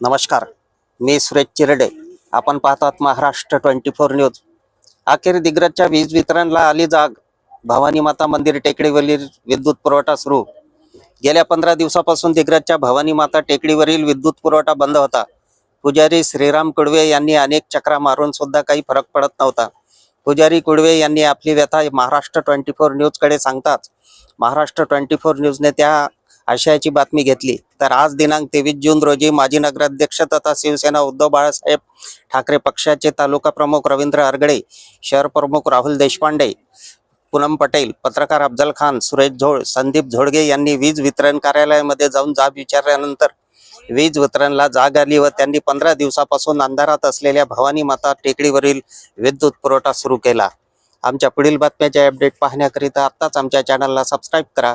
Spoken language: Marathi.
नमस्कार मी सुरेश चिरडे. आपण पाहतात महाराष्ट्र ट्वेंटी फोर न्यूज. अखेर दिग्रजच्या वीज वितरणला आली जाग. भवानी माता मंदिर टेकडीवरील विद्युत पुरवठा सुरू. गेल्या पंधरा दिवसापासून दिग्रजच्या भवानी माता टेकडीवरील विद्युत पुरवठा बंद होता. पुजारी श्रीराम कुडवे यांनी अनेक चक्रा मारून सुद्धा काही फरक पडत नव्हता. पुजारी कुडवे यांनी आपली व्यथा महाराष्ट्र ट्वेंटी फोर न्यूजकडे सांगताच. महाराष्ट्र ट्वेंटी फोर न्यूजने त्या आशयाची बातमी घेतली. तर आज दिनांक तेवीस जून रोजी माजी नगराध्यक्ष तथा शिवसेना उद्धव बाळासाहेब ठाकरे पक्षाचे तालुका प्रमुख रवींद्र आरगडे शहर प्रमुख राहुल देशपांडे पूनम पटेल पत्रकार अफजल खान सुरेश झोळ संदीप झोडगे यांनी वीज वितरण कार्यालयामध्ये जाऊन जाब विचारल्यानंतर वीज वितरणला जाग आली व त्यांनी पंधरा दिवसापासून अंधारात असलेल्या भवानी माता टेकडीवरील विद्युत पुरवठा सुरू केला. आमच्या पुढील बातम्याचे अपडेट पाहण्याकरिता आत्ताच आमच्या चॅनलला सबस्क्राईब करा.